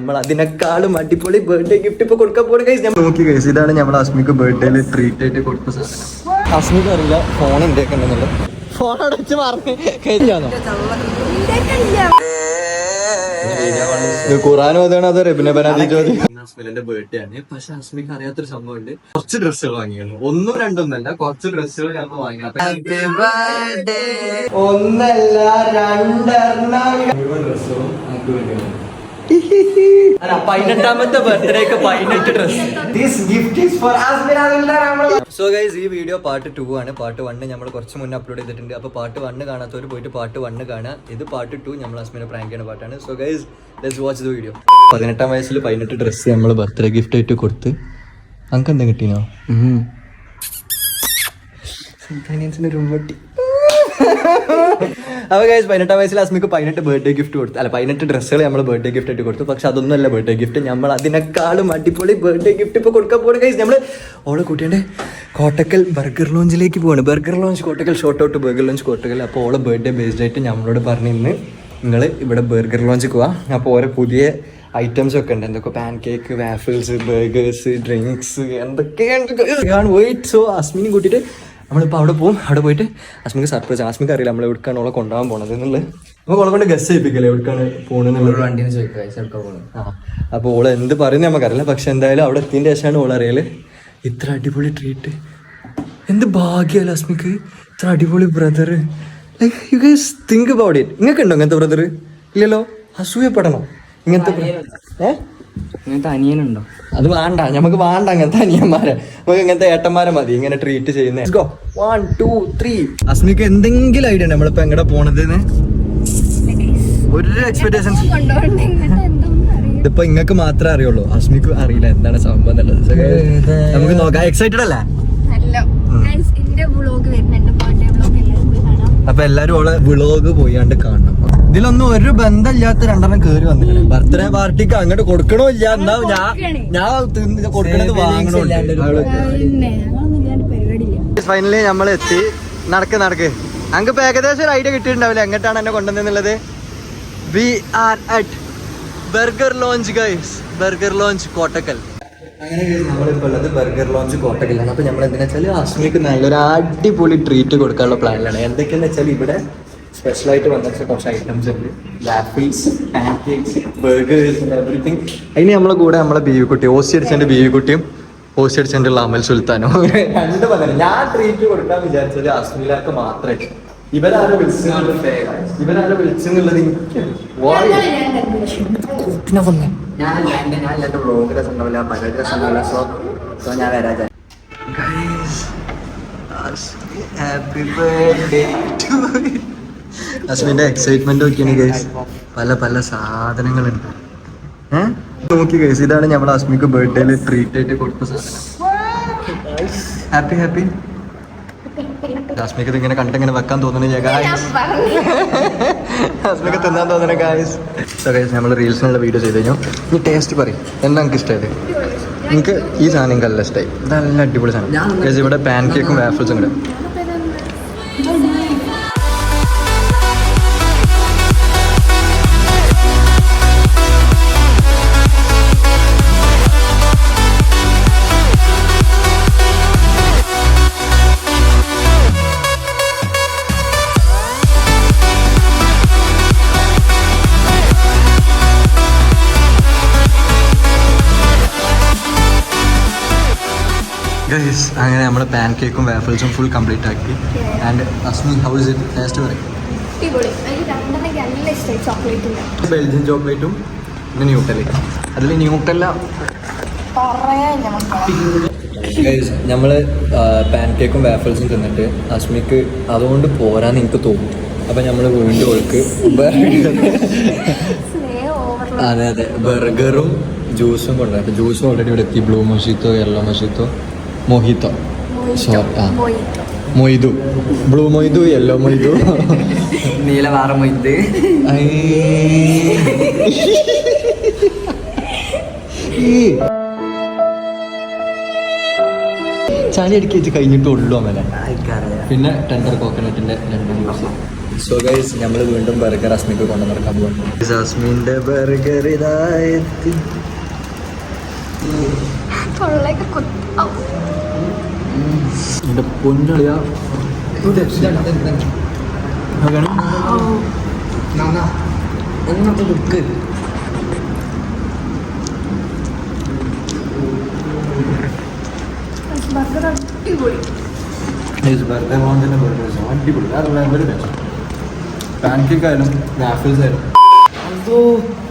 നമ്മൾ അതിനേക്കാളും അടിപൊളി ബർത്ത്ഡേ ഗിഫ്റ്റ് ഇപ്പൊ കൊടുക്കാൻ പോണ കൈസ് ഞാൻ നോക്കി കൈസ് ഇതാണ് നമ്മൾ അസ്മിക്ക് ബർത്ത്ഡേയിൽ ട്രീറ്റ് ആയിട്ട് കൊടുത്ത സാധനം. അസ്മിക്ക് അറിയില്ല ഫോൺ എന്റെ ഒക്കെ ഉണ്ടെന്നുള്ളത് ഫോൺ അടച്ച് മറന്ന് കഴിഞ്ഞാന്നോ ഖുറാൻ ഓതാണ് അത് റബിനെ ബനാദി ചോദ്യം? അസ്മിലിന്റെ ബർത്ത്ഡേ ആണ്. പക്ഷെ അസ്മിക്ക് അറിയാത്തൊരു സംഭവം ഉണ്ട് കുറച്ച് ഡ്രസ്സുകൾ വാങ്ങിയാണ് ഒന്നും രണ്ടൊന്നല്ല കുറച്ച് ഡ്രസ്സുകൾ ഞങ്ങൾ വാങ്ങി ഒന്നല്ല രണ്ടെണ്ണം. ഡ്രസ്സും ഡ്രസ്സുകളും നമുക്ക് വേണ്ടിയാണ്. പതിനെട്ടാമത്തെ ബർത്ത്ഡേക്ക് പതിനെട്ട് ഡ്രസ് സോ ഗൈസ് ഈ വീഡിയോ പാർട്ട് ടു ആണ്. പാർട്ട് വണ്ണ് നമ്മൾ കുറച്ച് മുന്നേ അപ്ലോഡ് ചെയ്തിട്ടുണ്ട്. അപ്പോൾ പാർട്ട് വണ്ണ് കാണാത്തവർ പോയിട്ട് പാർട്ട് വണ്ണ് കാണുക. ഇത് പാർട്ട് ടു നമ്മൾ അസ്മിനെ പ്രാങ്ക് ചെയ്യുന്ന പാട്ടാണ് so guys let's watch the video പതിനെട്ടാം വയസ്സിൽ പതിനെട്ട് ഡ്രസ്സ് നമ്മൾ ബർത്ത്ഡേ ഗിഫ്റ്റ് ആയിട്ട് കൊടുത്ത് നമുക്ക് എന്താ കിട്ടീനോ? റൂം പട്ടി അപ്പോൾ ഗൈസ് പതിനെട്ടാം വയസ്സിൽ അസ്മിക്ക് പതിനെട്ട് ബർത്ത്ഡേ ഗിഫ്റ്റ് കൊടുത്തു. അല്ല പതിനെട്ട് ഡ്രസ്സുകൾ നമ്മൾ ബർത്ത്ഡേ ഗിഫ്റ്റ് ആയിട്ട് കൊടുത്തു. പക്ഷെ അതൊന്നും അല്ല ബർത്ത്ഡേ ഗിഫ്റ്റ് നമ്മൾ അതിനേക്കാളും അടിപൊളി ബർത്ത്ഡേ ഗിഫ്റ്റ് ഇപ്പോൾ കൊടുക്കാൻ പോകണം ഗൈസ് നമ്മൾ ഓളെ കുട്ടിയുടെ കോട്ടക്കൽ ബർഗർ ലോഞ്ചിലേക്ക് പോവാണ്. Burger lounge Kottakkal shout out burger lounge Kottakkal. അപ്പോൾ ഓളെ ബർത്ത്ഡേ ബേസ്ഡ് ആയിട്ട് നമ്മളോട് പറഞ്ഞു ഇന്ന് നിങ്ങൾ ഇവിടെ ബർഗർ ലോഞ്ച് പോവാ. അപ്പോൾ ഓരോ പുതിയ ഐറ്റംസ് ഒക്കെ ഉണ്ട്. എന്തൊക്കെ pancake waffles burgers drinks എന്തൊക്കെയാണ് വെയിറ്റ് സോ അസ്മിനും കൂട്ടിയിട്ട് നമ്മളിപ്പോൾ അവിടെ പോകും അവിടെ പോയിട്ട് അസ്മിക്ക് സർപ്രൈസ് അസ്മിക്ക് അറിയില്ല നമ്മൾ എവിടെക്കാണ് ഓളെ കൊണ്ടുപോകാൻ പോണത് എന്നുള്ളത്. നമുക്ക് ഓളെ കൊണ്ട് ഗസ് ചെയ്യിപ്പിക്കല്ലേ എവിടെക്കാണ് പോകണമെന്നുള്ളത് വണ്ടിന്ന് ചോദിക്കുക ആ അപ്പോൾ ഓൾ എന്ത് പറയുന്നത് നമുക്കറിയില്ല. പക്ഷെ എന്തായാലും അവിടെ എത്തിയതിന്റെ ശേഷമാണ് ഓൾ അറിയൽ. ഇത്ര അടിപൊളി ട്രീറ്റ് എന്ത് ഭാഗ്യമല്ല അസ്മിക്ക് ഇത്ര അടിപൊളി brother like you guys think about it നിങ്ങൾക്ക് ഉണ്ടോ ഇങ്ങനത്തെ ബ്രദർ ഇല്ലല്ലോ? അസൂയപ്പെടണം? ഇങ്ങനത്തെ അനിയനുണ്ടോ? അത് വേണ്ട. നമുക്ക് വേണ്ട അങ്ങനത്തെ അനിയന്മാരെ. നമുക്ക് ഇങ്ങനത്തെ ഏട്ടന്മാരെ മതി. ഇങ്ങനെ ട്രീറ്റ് ചെയ്യുന്നത് വൺ ടു ത്രീ അസ്മിക്ക് എന്തെങ്കിലും ഐഡിയ ഉണ്ട്? നമ്മളിപ്പോ എങ്ങടെ പോണത് ഒരു എക്സ്പെക്ടേഷൻസ് ഇതിപ്പോ ഇങ്ങക്ക് മാത്രമേ അറിയുള്ളൂ. അസ്മിക്ക് അറിയില്ല എന്താണ് സംഭവം എന്നുള്ളത്. നമുക്ക് നോക്കാം. എക്സൈറ്റഡ് അല്ലേ? അപ്പൊ എല്ലാരും ഓളെ വിളോഗ് പോയാണ്ട് കാണണം. ഇതിലൊന്നും ഒരു ബന്ധമില്ലാത്ത രണ്ടെണ്ണം കേറി വന്നിട്ടുണ്ട്. ബർത്ത്ഡേ പാർട്ടിക്ക് അങ്ങോട്ട് കൊടുക്കണോ ഇല്ല? എന്നാ ഞാൻ ഞാൻ കൊടുക്കണത് വാങ്ങണോ ഫൈനലി നമ്മൾ എത്തി. നടക്ക് നടക്ക്. ഞങ്ങൾക്ക് ഇപ്പോൾ ഏകദേശം ഒരു ഐഡിയ കിട്ടിയിട്ടുണ്ടാവില്ല. എങ്ങോട്ടാണ് എന്നെ കൊണ്ടുവന്നുള്ളത് we are at burger lounge guys burger lounge Kottakkal അങ്ങനെ നമ്മളിപ്പോൾ ഉള്ളത് ബർഗർ ലോഞ്ച് കോട്ടക്കലാണ് അപ്പോൾ നമ്മൾ എന്തിനാ വെച്ചാൽ അസ്മിക്ക് നല്ലൊരു അടിപൊളി ട്രീറ്റ് കൊടുക്കാനുള്ള പ്ലാനിലാണ് എന്തൊക്കെയാന്ന് വെച്ചാൽ ഇവിടെ സ്പെഷ്യലായിട്ട് വന്ന കുറച്ച് ഐറ്റംസ് ഉണ്ട്. Apples pancakes burgers everything അതിന് നമ്മളെ കൂടെ നമ്മളെ ബീവി കുട്ടി ഓസി അടിച്ചതിന്റെ ബീവി കുട്ടിയും അടിച്ചിട്ടുള്ള അമൽ സുൽത്താനോ? രണ്ട് പറഞ്ഞു ഞാൻ ട്രീറ്റ് കൊടുക്കാൻ വിചാരിച്ചത് അസ്മിലാക്ക് മാത്രമേ ഇവരാരോ വിളിച്ചെന്നുള്ളത് ഇവരാരോ വിളിച്ചെന്നുള്ളത് എനിക്ക് അസ്മിന്റെ എക്സൈറ്റ്മെന്റ് നോക്കിയാണ് ഗൈസ് പല പല സാധനങ്ങളുണ്ട്. ഏഹ് നോക്കി ഗൈസ് ഇതാണ് നമ്മൾ അസ്മിക്ക് ബർത്ത്ഡേയിൽ ട്രീറ്റ് ആയിട്ട് കൊടുത്ത സാധനം. ഹാപ്പി ഹാപ്പി അസ്മിക്ക് ഇങ്ങനെ കണ്ടിങ്ങനെ വെക്കാൻ തോന്നുന്നില്ല ഗായ്സ് അസ്മിക്ക് തിന്നാൻ തോന്നുന്നു ഗായ്സ് സോ ഗൈസ് നമ്മൾ റീൽസിനുള്ള വീഡിയോ ചെയ്ത് കഴിഞ്ഞു. ഇനി ടേസ്റ്റ് പറയും. എന്താ നിങ്ങൾക്ക് ഇഷ്ടമായത് എനിക്ക് ഈ സാധനം എനിക്ക് നല്ല ഇഷ്ടമായി നല്ല അടിപൊളി സാധനം. Guys, ഇവിടെ പാൻ കേക്കും വാഫിൾസും ഉണ്ട്. ഗൈസ് അങ്ങനെ നമ്മുടെ പാൻ കേക്കും വേഫൽസും ഫുൾ കംപ്ലീറ്റ് ആക്കി. And Asmi how is it taste പറയും. ബെൽജിയൻ ചോക്ലേറ്റും പിന്നെ ന്യൂട്ടലി അതിൽ ന്യൂട്ടല്ല നമ്മൾ പാൻ കേക്കും വാഫിൾസും തിന്നിട്ട് അസ്മിക്ക് അതുകൊണ്ട് പോരാന്ന് എനിക്ക് തോന്നും അപ്പം നമ്മൾ വീണ്ടും ഒഴുക്ക് അതെ അതെ. ബർഗറും ജ്യൂസും കൊണ്ടുപോയി ജ്യൂസും ഓൾറെഡി ഇവിടെ എത്തി. Blue mojito yellow mojito mojito sorry ആ. Moidu. Blue Moidu yellow Moidu. നീലവാറ Moidu. ചാലി അടിക്കി വെച്ച് കഴിഞ്ഞിട്ടുള്ളൂ ഉള്ളു അങ്ങനെ പിന്നെ ടെൻഡർ കോക്കനട്ടിന്റെ രണ്ട് ദിവസം സോ ഗൈസ് നമ്മൾ വീണ്ടും ബർഗർ അസ്മിക്ക് കൊണ്ടു നടക്കാൻ പോകുന്നു അസ്മിന്റെ ബർഗർ ഇതായി തൊള്ളയൊക്കെ കുത്താം. എന്റെ പൊന്നളിയാ. അങ്ങനത്തെ ബുക്ക് ബർഗർ അടിപൊളി ബർഗർ ലോഞ്ചിന്റെ ബർഗേഴ്സ് അടിപൊളി. വേറെ ലെവൽ പാൻകേക്ക് ആയാലും നാഫിൽസ് ആയാലും.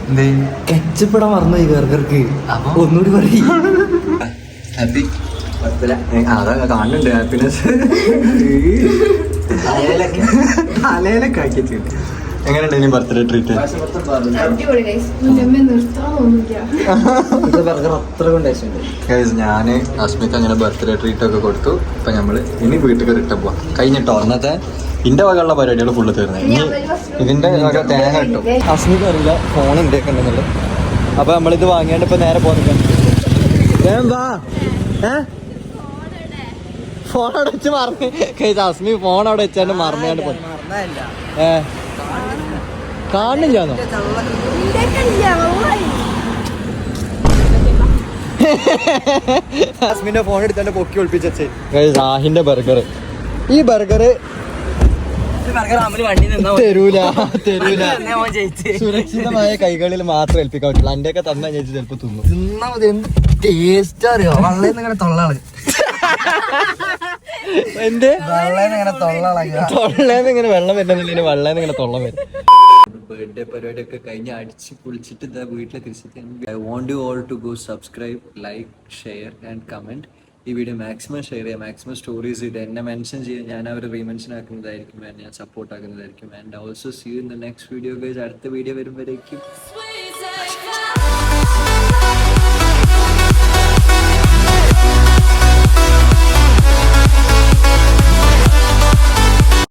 എന്തേ? കെച്ചപ്പെടാൻ മറന്നു ഈ ബർഗർക്ക് അപ്പൊ? ഒന്നുകൂടി പറയും. ഹാപ്പി അതാ കാണുന്നുണ്ട്. ഹാപ്പിനെസ് തലയിലൊക്കെ എങ്ങനെയുണ്ട് ഇനി ബർത്ത്ഡേ ട്രീറ്റ് ഞാൻ അസ്മിക്ക് അങ്ങനെ ബർത്ത്ഡേ ട്രീറ്റ് ഒക്കെ കൊടുത്തു. ഇപ്പൊ നമ്മൾ ഇനി വീട്ടിൽ റിട്ട പോവാം. കഴിഞ്ഞിട്ടോ അന്നത്തെ ഇന്റെ വകയുള്ള പരിപാടികൾ ഫുള്ള് തീർന്നത് ഇനി ഇതിന്റെ വക തേങ്ങ കിട്ടും. അസ്മിക്ക് അറിയില്ല ഫോൺ എന്തൊക്കെ ഉണ്ടെന്നുള്ളത് അപ്പൊ നമ്മളിത് വാങ്ങിയാണ്ട് ഇപ്പൊ നേരെ പോകാൻ വാ. ഏ? ഫോൺ അവിടെ വെച്ച് മറന്ന്. അസ്മി ഫോൺ അവിടെ വെച്ചാണ്ട് മറന്നാണ്ട് പോയി. ഏ? കാണില്ലാന്നോ അസ്മിന്റെ ഫോൺ എടുത്താണ്ട് പൊക്കി ഒളിപ്പിച്ചേ സാഹിന്റെ ബർഗർ. ഈ ബർഗർ തരൂല തരൂല. സുരക്ഷിതമായ കൈകളിൽ മാത്രം ഏൽപ്പിക്കാൻ പറ്റുള്ളൂ എന്റെ ഒക്കെ തന്നെ ചേച്ചി ചിലപ്പോ തിന്നു. തിന്നാ മതി. ടേസ്റ്റ് അറിയോ? വള്ളയിൽ ഇങ്ങനെ തൊള്ളാൾ. എന്ത്? തൊള്ളേന്ന് ഇങ്ങനെ വെള്ളം വരുന്നില്ല വെള്ളേന്ന് ഇങ്ങനെ തൊള്ളം വരും. ബർത്ത്ഡേ പരിപാടി ഒക്കെ കഴിഞ്ഞ് അടിച്ച് കുളിച്ചിട്ട് ഇതാ വീട്ടിലെ തിരിച്ചെത്തി I want you all to go subscribe like share and comment ഈ വീഡിയോ മാക്സിമം ഷെയർ ചെയ്യുക മാക്സിമം സ്റ്റോറീസ് ഇട്ട് എന്നെ മെൻഷൻ ചെയ്യുക. ഞാൻ അവർ റീമെൻഷൻ ആക്കുന്നതായിരിക്കും and ഞാൻ support ആക്കുന്നതായിരിക്കും. And also see in the next video guys അടുത്ത വീഡിയോ വരുമ്പോഴേക്കും.